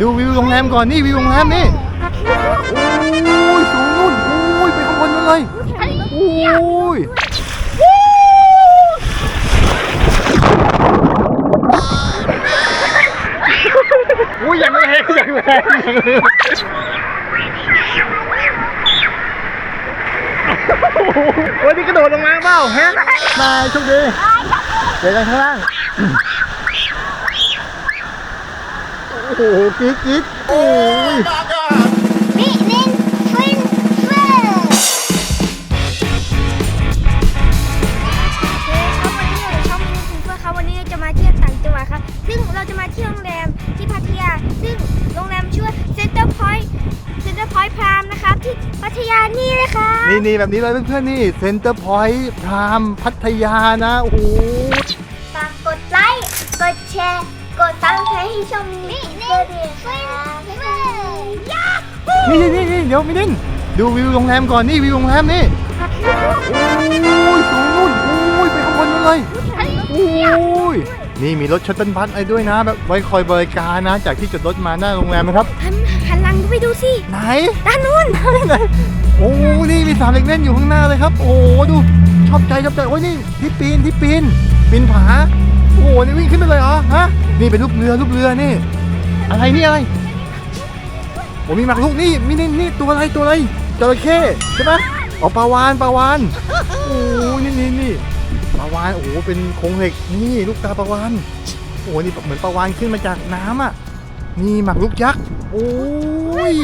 ดูวิวโรงแรมก่อนนี่วิวโรงแรมนี่โอ้ยสูงนู่นโอ้ยไปข้างบนนู่นเลยโอ้ยโอ้ยอย่างแรงอย่างแรงโอ้ยนี่กระโดดลงมาเปล่าฮะนาโชคดีเดี๋ยวกันข้างล่าง โอ้โหกรี๊ดกรี๊ดโอ้ยนี่นี่ฟินฟินครับวันนี้เราช่องมินิฟินเพื่อครับวันนี้เราจะมาเที่ยวต่างจังหวัดครับ ซึ่งเราจะมาเที่ยวโรงแรมที่พัทยา ซึ่งโรงแรมชื่อว่า Center Point Center Point Prime นะครับ ที่พัทยานี่เลยครับ นี่นี่แบบนี้เลยเพื่อนๆนี่เซ็นเตอร์พอยต์พรามพัทยานะ โอ้โห นี่นี่นี่เดี๋ยวมินินดูวิวโรงแรมก่อนนี่วิวโรงแรมนี่โอ้ยสูงนู่นโอ้ยไปข้างบนนู่นเลยโอ้ยนี่มีรถชัตเติลบัสอะไรด้วยนะ แบบไว้คอยบริการนะ จากที่จอดรถมาหน้าโรงแรมนะครับหันหันหลังไปดูสิไหนด้านนู้นไหนโอ้นี่มีสามเหล็กเล่นอยู่ข้างหน้าเลยครับ โอ้ดูชอบใจชอบใจโอ้ยนี่ที่ปีนที่ปีนปีนผาโอ้โหนี่วิ่งขึ้นไปเลยเหรอฮะนี่เป็นลูกเรือลูกเรือนี่ อะไรนี่อะไร โอ้มีหมากลูกนี่มีนี่นี่ตัวอะไรตัวอะไรจระเข้ใช่ปะอ๋อปลาวานปลาวานโอ้นี่นี่นี่ปลาวานโอ้โหเป็นโครงเหล็กนี่ลูกตาปลาวานโอ้นี่เหมือนปลาวานขึ้นมาจากน้ำอะนี่หมากลูกยักษ์โอ้ย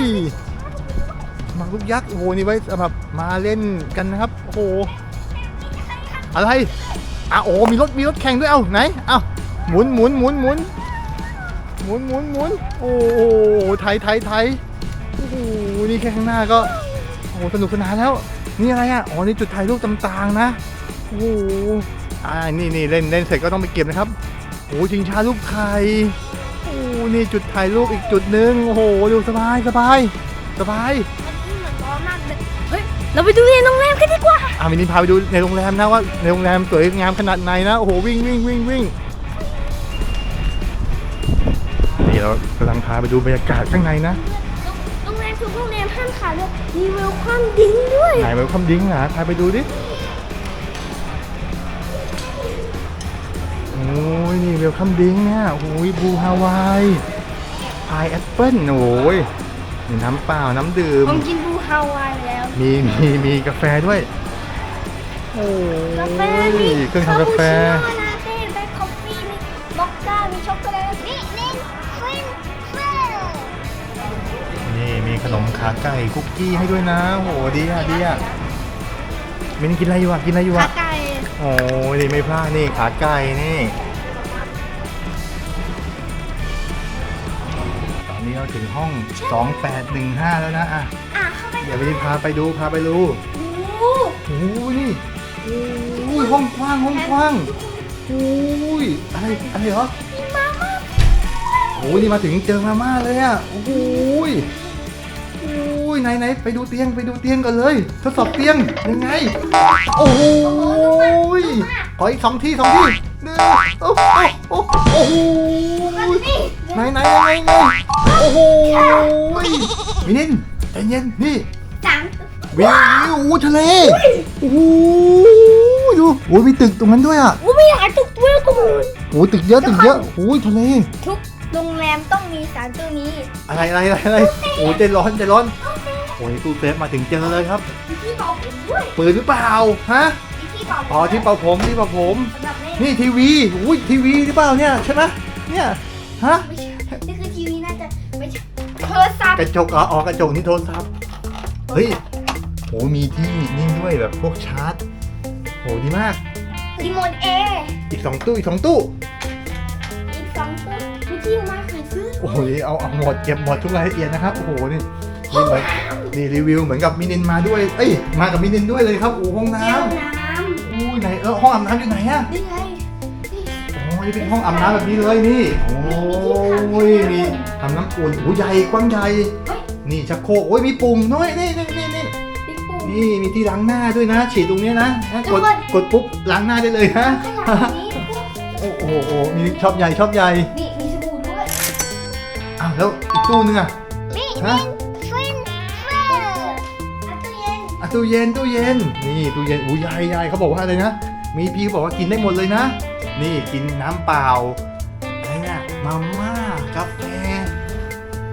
หมากลูกยักษ์โอ้โหนี่ไว้สำหรับมาเล่นกันนะครับโอ้โหอะไรอะโอ้มีรถมีรถแข่งด้วยเอ้าไหนเอ้าหมุนหมุนหมุนหมุนหมุนหมุนหมุนโอ้โหไทยไทยไทย นี่แค่ข้างหน้าก็โอ้โหสนุกสนานแล้ว นี่อะไรอะอ๋อนี่จุดถ่ายรูปต่างๆนะโอ้โหอ่านี่นี่เล่นเล่นเสร็จก็ต้องไปเก็บนะครับโอ้โหชิงช้ารูปไข่โอ้โหนี่จุดถ่ายรูปอีกจุดหนึ่งโอ้โหดูสบายสบายสบายมันเหมือนร้อนมากเลยเฮ้ยเราไปดูในโรงแรมกันดีกว่าอ่ามินิพาไปดูในโรงแรมนะว่าในโรงแรมสวยงามขนาดไหนนะโอ้โหวิ่งวิ่งวิ่งวิ่งนี่เรากำลังพาไปดูบรรยากาศข้างในนะ มีเวลความดิ้งด้วยไหนมันคำดิ้งเหรอพาไปดูดิโอ้ยนี่เวลคัมดิ้งเนี่ยโอ้ยบูฮาวายพายแอปเปิ้ลโอ้ยมีน้ำเปล่าน้ำดื่ม ผมกินบูฮาวายแล้ว มีมีมีกาแฟด้วยโอ้กาแฟยมีเครื่องทำกาแฟคาปูชิโน่ ขนมขาไก่คุกกี้ให้ด้วยนะโอ้โหดีอะดีอะมินกินอะไรอยู่อะกินอะไรอยู่ขาอะไก่โอ้ยนี่ไม่พลาดนี่ขาไก่นี่ ตอนนี้เราถึงห้อง 2815 แล้วนะอะอะเข้าไปเดี๋ยวไปพาไปดูพาไปดูโอ้โอ้ยนี่โอ้ยห้องกว้างห้องกว้างโอ้ยอะไรอะไรเหรอมามาโอ้ยนี่มาถึงเจอมาม่าเลยอะ โอ้ยโอ้ย ไหนไหนไปดูเตียงไปดูเตียงก่อนเลย ทดสอบเตียงยังไง โอ้โหขออีกสองที่สองที่หนึ่งโอ้โหโอ้โหโอ้โหนี่ไหนไหนไหนไหนโอ้โหมินินใจเย็นนี่สามวิววิวโอ้ทะเลโอ้โหดูโอ้ยมีตึกตรงนั้นด้วยอะอู้มีหลายตึกด้วยกูโอ้ตึกเยอะตึกเยอะโอ้ยทะเลทุกโรงแรมต้องมีสารตัวนี้ อะไรอะไรอะไรอะไรโอ้ยใจร้อนใจร้อนโอ้ยตู้เซฟมาถึงเจอเลยครับ มีที่เป่าผมด้วยปืนหรือเปล่าฮะมีที่เป่าผมอ๋อที่เป่าผมที่เป่าผม สำหรับเล่นนี่ทีวีอุ้ยทีวีหรือเปล่าเนี่ยใช่ไหมเนี่ยฮะไม่ใช่นี่คือทีวีน่าจะไม่ใช่โทรศัพท์กระจกอ๋ออ๋อกระจกนี่โทรศัพท์เฮ้ยโหมีที่นี่ด้วยแบบพวกชาร์จโหดีมาก รีโมทแอร์อีกสองตู้อีกสองตู้อีกสองตัวมีที่มาขายซื้อโอ้โหเอาเอาหมดเก็บหมดทุกรายละเอียดนะครับโอ้โหนี่ นี่เหมือนนี่รีวิวเหมือนกับมินินมาด้วย เอ้ย มากับมินินด้วยเลยครับโอ้ห้องน้แก้วน้ำอู้ไหนเออห้องอาบน้ำอยู่ไหนอะำนี่ไงนี่โอ้ยนี่เป็นห้องอาบน้ำแบบนี้เลยนี่ โอ้ยมีทำน้ำอุ่นโอ้ใหญ่กว้างใหญ่เฮ้ยนี่ชักโครกโอ้ยมีปุ่มด้วยนี่นี่นี่นี่บิ๊กปูนี่มีที่ล้างหน้าด้วยนะ ฉีดตรงเนี้ยนะถ้ากดแล้วก็กดปุ๊บล้างหน้าได้เลยนะขนาดนี้โอ้โหโอ้โหมีชอบใหญ่ชอบใหญ่นี่มีสบู่ด้วยอ้าวแล้วอีกตู้นึงอะนี่ ตู้เย็นตู้เย็น นี่ตู้เย็นอู้ยายยายเขาบอกว่าอะไรนะ มีพี่เขาบอกว่ากินได้หมดเลยนะ นี่กินน้ำเปล่าอะไรเนี่ยมาม่ากาแฟ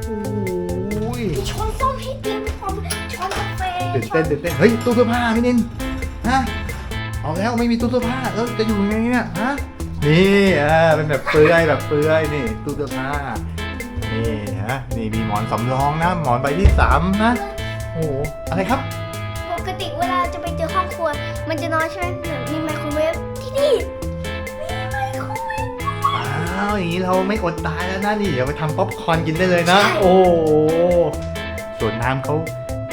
โอ้ยมีช้อนส้อมให้เตรียมพร้อมช้อนกาแฟตื่นเต้นตื่นเต้นเฮ้ยตู้เสื้อผ้าพี่นินฮะเอาแล้วไม่มีตู้เสื้อผ้าแล้วจะอยู่ยังไงเนี่ยฮะนี่อ่าเป็นแบบเปลือยแบบเปลือยนี่ตู้เสื้อผ้านี่ฮะนี่มีหมอนสำรองนะหมอนใบที่สามนะโอ้โหอะไรครับป กติเวลาจะไปเจอห้องครัว มันจะนอนใช่ไหมมีไมโครเวฟที่นี่มีไมโครเวฟด้วยอ้าวอย่างนี้เราไม่อดตายแล้วนะนี่เดี๋ยวไปทำป๊อปคอร์นกินได้เลยนะใช่โอ้โหส่วนน้ำเขา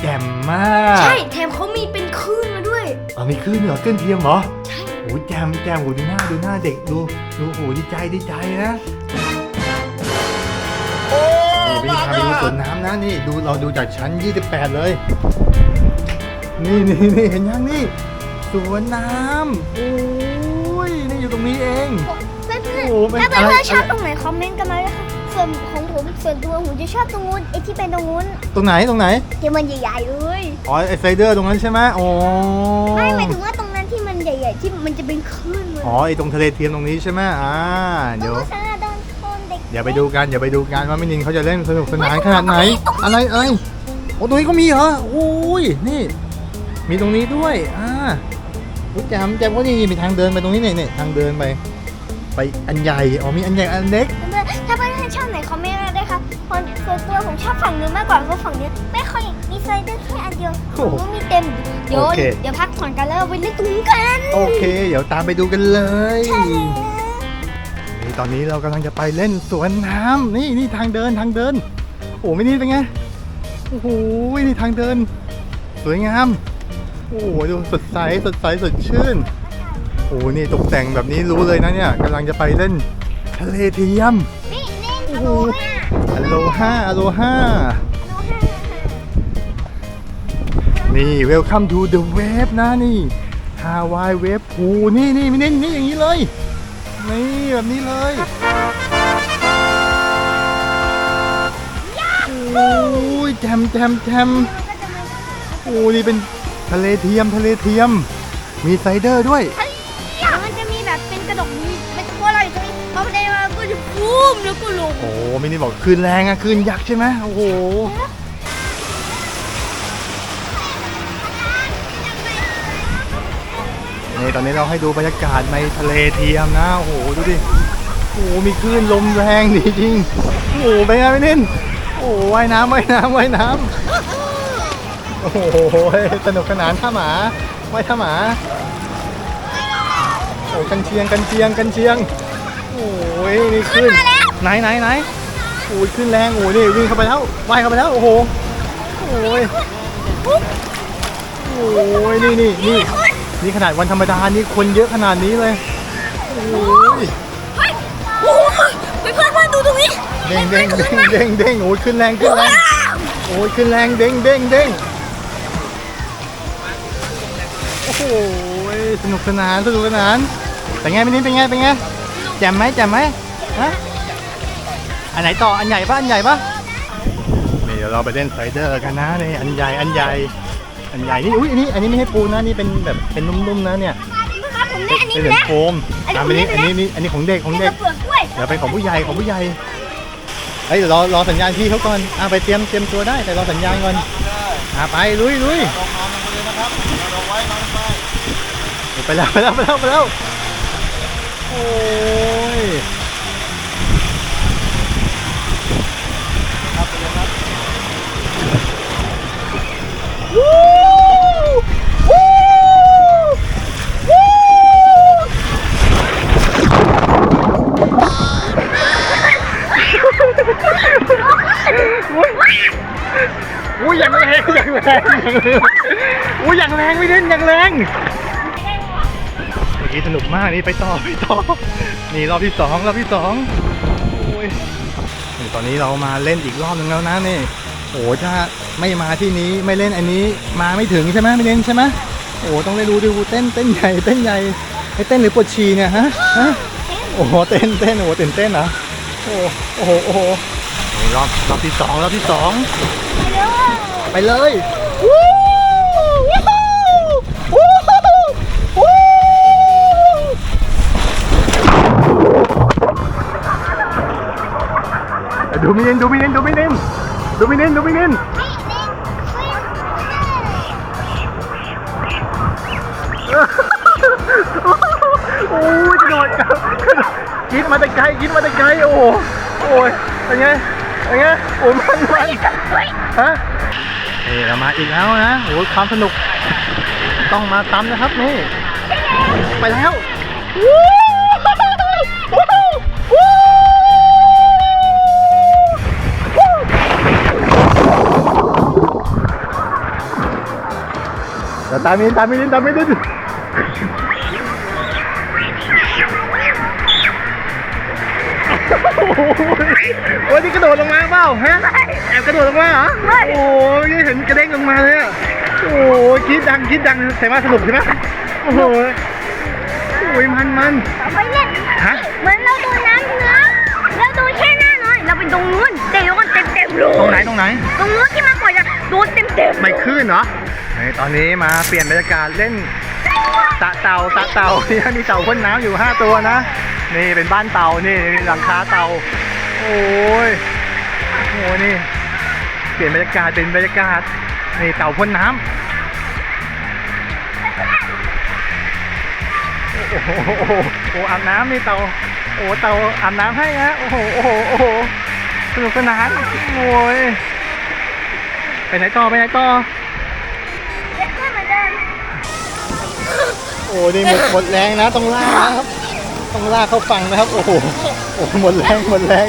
แจ่มมาก ใช่แถมเขามีเป็นคลื่นมาด้วยอ๋อมีคลื่นเหรอคลื่นเทียมเหรอใช่โอ้แจมแจมโอ้ดูหน้าดูหน้าเด็กดูดูโอ้ดีใจดีใจนะนี่พี่พาไปดูสวนน้ำนะนี่ดูเราดูจากชั้น 28 เลย นี่นี่นี่เห็นยังนี่สวนน้ำโอ้ยนี่อยู่ตรงนี้เอง เพื่อนโอ้โหเป็นๆถ้าเพื่อะไรอนๆชอบอะไรตรงไหนคอมเมนต์กันมาเลยค่ะ ส่วนของผมส่วนตัวผมจะชอบตรงนู้นไอ้ที่เป็นตรงนู้นตรงไหนตรงไหนที่มันใหญ่ๆเลยอ๋อไอไซเดอร์ตรงนั้นใช่ไหมโอ้ไม่หมายถึงว่าตรงนั้นที่มันใหญ่ๆที่มันจะเป็นคลื่นเลยอ๋อไอตรงทะเลเทียมตรงนี้ใช่ไหมอ่าเดี๋ยวตรงนั้นโดนคนเด็กอย่าไปดูกันอย่าไปดูกันว่ามินินเขาจะเล่นสนุกสนานขนาดไหน อะไรเอ้ยโอ้ตรงนี้ก็มีเหรอโอ้ยนี่ มีตรงนี้ด้วย อ่าอุ๊ยแจมแจมว่านี่มีทางเดินไปตรงนี้เนี่ยเนี่ยทางเดินไป ไปอันใหญ่ อ๋อ มีอันใหญ่ อันเล็ก เพื่อนๆถ้าเพื่อนๆชอบไหนคอมเมนต์มาได้ค่ะคนส่วนตัวผมชอบฝั่งนู้นมากกว่าเพราะฝั่งนี้ไม่ค่อยมีสไลเดอร์แค่อันเดียวฝั่งนู้นมีเต็ม เดี๋ยวเดี๋ยวพักผ่อนกันแล้วเราไปเล่นตรงนี้กัน โอเค เดี๋ยวตามไปดูกันเลย ใช่แล้วนี่ตอนนี้เรากำลังจะไปเล่นสวนน้ำนี่นี่ทางเดินทางเดิน โอ้ไม่นี่เป็นไง โอ้โหนี่ทางเดิน สวยงาม โอ้โหดูสดใสสดใสสดชื่นโอ้โหนี่ตกแต่งแบบนี้รู้เลยนะเนี่ยกำลังจะไปเล่นทะเลเทียมนี่นี่โอ้อโหโลห้าอโลฮาอโลฮาอโลห้านี่ welcome to the wave นะนี่ฮาวายเวฟพูนี่นี่นี่นี่อย่างนี้เลยนี่แบบนี้เลยโอ้ยแจมแจมแจมโอ้นี่เป็น ทะเลเทียมทะเลเทียม มีไซเดอร์ด้วย แล้วมันจะมีแบบเป็นกระดกมีเป็นตัวเราอยู่ตรงนี้พอมันได้มาก็จะฟูมแล้วก็ลงโอ้มินี่บอกคลื่นแรงอะคลื่นยักษ์ใช่ไหมโอ้โห นี่ตอนนี้เราให้ดูบรรยากาศในทะเลเทียมนะ โอ้โห ดูดิ โอ้โห มีคลื่นลมแรงดีจริง โอ้โหเป็นไงพี่นินโอ้โหว่ายน้ำว่ายน้ำว่ายน้ำ โอ้โหสนุกสนานท่าหมาว่ายท่าหมาโอ้กันเชียงกันเชียงกันเชียงโอ้ยนี่ขึ้นไหนไหนไหนโอ้ยขึ้นแรงโอ้ยนี่วิ่งเข้าไปแล้วว่ายเข้าไปแล้วโอ้โหโอ้ยโอ้ยนี่นี่นี่นี่ขนาดวันธรรมดานี่คนเยอะขนาดนี้เลยโอ้ยเฮ้ยโอ้โหเพื่อนเพื่อนๆดูตรงนี้เด้งเด้งเด้งเด้งเด้งโอ้ยขึ้นแรงขึ้นแรงโอ้ยขึ้นแรงเด้งเด้งเด้ง โอ้โหสนุกสนานสนุกสนานเป็นไงเป็นนี่เป็นไงเป็นไงแจ่มไหมแจ่มไหมฮะอันไหนต่ออันใหญ่ปะอันใหญ่ปะนี่เดี๋ยวเราไปเล่นสไลเดอร์กันนะนี่อันใหญ่อันใหญ่อันใหญ่นี่อุ้ยอันนี้อันนี้ไม่ให้ปูนะนี่เป็นแบบเป็นนุ่มๆนะเนี่ยครับผมได้อันนี้เป็นไปเหมือนแล้วโฟมอันนี้ตามไปนี้ผมได้อันนี้นี่อันนี้ของเด็กของนี่เด็กกระเปลือกกล้วยเดี๋ยวไปของผู้ใหญ่ของผู้ใหญ่เฮ้ยเดี๋ยวรอรอสัญญาณพี่เขาก่อนอะไปเตรียมเตรียมตัวได้แต่รอสัญญาณก่อนอะไปลุยลุย ไปแล้วไปแล้วไปแล้วไปแล้วโอ้ยครับไปแล้วู้วู้วู้อุ้ยอย่างแรงอย่างแรงอุ้ยอย่างแรงไม่เล่นอย่างแรง มื่อกี้สนุกมากนี่ไปต่อไปต่อนี่รอบที่สองรอบที่สองโอ้ยนี่ตอนนี้เรามาเล่นอีกรอบหนึ่งแล้วนะนี่โอ้ถ้าไม่มาที่นี้ไม่เล่นอันนี้มาไม่ถึงใช่ไหมไม่เล่นใช่ไหมโอ้ต้องได้ดูดูเต้นเต้นใหญ่เต้นใหญ่ให้เต้นหรือปวดฉี่เนี่ยฮะฮะโอ้โหเต้นเต้นโอ้โหตื่นเต้นเหรอโอ้โหโอ้โหโอ้โหนี่นี่รอบรอบที่สองรอบที่สองไปเลย ดูมินินดูมินินดูมินินดูมินินดูมินินโอ้ยกระโดดกระโดดกินมาแต่ไกลกินมาแต่ไกลโอ้โหโอ้ยเป็นไงเป็นไงโอ้ยมันมันฮะนี่เรามาอีกแล้วนะโอ้ยความสนุกต้องมาตำนะครับนี่ไปแล้ว เดี๋ยวตามมินตามมินตามมินโอ้ยนี่กระโดดลงมาเปล่าฮะแอบกระโดดลงมาเหรอโอ้ยเห็นกระเด้งลงมาเลยอะโอ้ยคิดดังคิดดังแต่ว่าสนุกใช่ไหมโอ้โหโอ้ยมันมันไปเล่นฮะเหมือนเราดูน้ำเนื้อเราดูแค่หน้าน้อย เราไปตรงนู้นเตะกันเต็มเต็มๆเลยตรงไหนตรงไหน ตรงนู้นที่มากกว่าจะโดนเต็มเต็มๆไม่ขึ้นเหรอนี่ ตอนนี้มาเปลี่ยนบรรยากาศเล่นตะเต่าตะเต่านี่มีเต่าพ่นน้ำอยู่ 5 ตัวนะ นี่เป็นบ้านเต่านี่หลังคาเต่า โอ้ยโอ้นี่ เปลี่ยนบรรยากาศเป็นบรรยากาศนี่เต่าพ่นน้ำโอ้โหโอ้โหโอ้โหอาบน้ำนี่เต่า โอ้เต่าอาบน้ำให้นะโอ้โหโอ้โหโอ้โหสนุกสนานโอ้ยไปไหนต่อไปไหนต่อ โอ้นี่หมดหมดแรงนะต้องลากนะครับ ต้องลากเข้าฝั่งนะครับ โอ้โหโอ้หมดแรงหมดแรง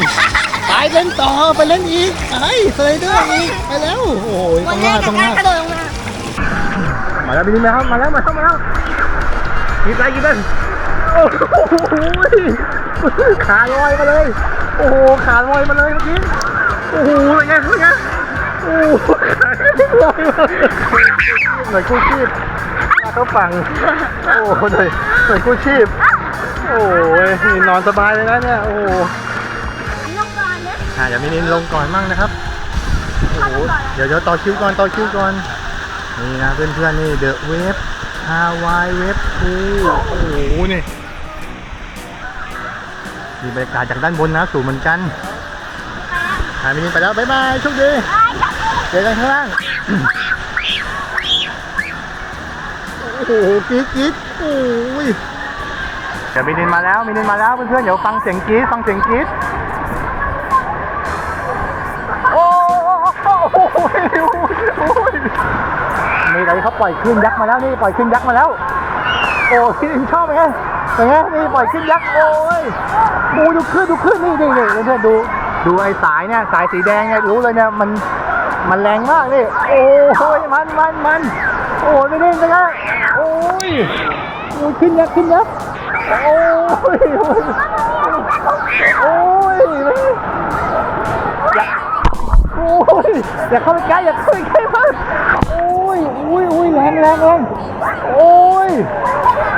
ไปเล่นต่อไปเล่นอีกไอ้สไลเดอร์อีกไปแล้วโอ้โหต้องลากต้องลากกระโดดลงมามาแล้วบินมาครับมาแล้วมาแล้วมาแล้วกินไปกินไปโอ้โหขาลอยมาเลย โอ้โหขาลอยมาเลยเมื่อกี้โอ้โหเป็นไงเป็นไงโอ้โหขาลอยมาหน่วยกู้ชีพ เข้าฝั่ง โอ้โหหน่วยหน่วยกู้ชีพ โอ้ยนี่นอนสบายเลยนะเนี่ย โอ้โหลงก่อนนะอะเดี๋ยวมินินลงก่อนมั่งนะครับ โอ้โห เดี๋ยวเดี๋ยวต่อคิวก่อนต่อคิวก่อน นี่นะเพื่อนๆนี่เดอะเวฟฮาวายเวฟทูโอ้โหนี่มีบรรยากาศจากด้านบนนะสูงเหมือนกันอ่ามินินไปแล้วบ๊ายบายโชคดีเจอกันข้างล่าง หกรี๊ดกรี๊ดโอ้ยเดี๋ยวมินินมาแล้วมินินมาแล้วเพื่อนๆเดี๋ยวฟังเสียงกรี๊ดฟังเสียงกรี๊ดโอ้โหมีอะไรเขาปล่อยคลื่นยักษ์มาแล้วนี่ปล่อยคลื่นยักษ์มาแล้วโอ้มินินชอบไหมเป็นไงนี่ปล่อยคลื่นยักษ์โอ้ยดูดูคลื่นดูคลื่นนี่นี่นี่เพื่อนๆดูดูไอ้สายเนี่ยสายสีแดงเนี่ยรู้เลยเนี่ยมันมันแรงมากนี่โอ้ยมันมันมันโอ้ยไม่ได้เป็นได้ ยโอ้ยขึ้นยักษ์ขึ้นยักษ์โอ้ยโอ้ยโอ้ยอย่าโอ้ยอย่าเข้าไปใกล้อย่าเข้าไปใกล้มากโอ้ยโอ้ยโอ้ยแรงแรงแรงโอ้ย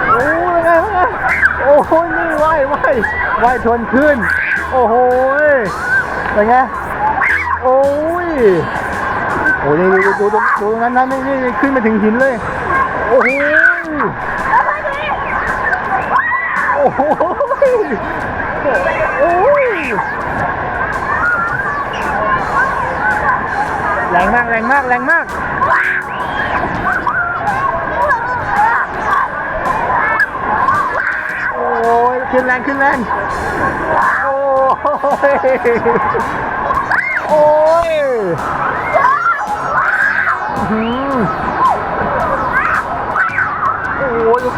โอ้ยไงไงโอ้ยนี่ว่ายว่ายว่ายชนขึ้น โอ้โหยเป็นไงโอ้ยโอ้ยดูดูดูดูดูนั้นนั้นนี่นี่ขึ้นมาถึงหินเลย โอ้โห โอ้โหโอ้ยแรงมากแรงมากแรงมากโอ้ยขึ้นแรงขึ้นแรงโอ้ยโอ้ย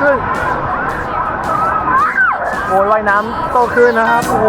ขึ้นโอ้ยว่ายน้ำโตขึ้นนะครับ โอ้โห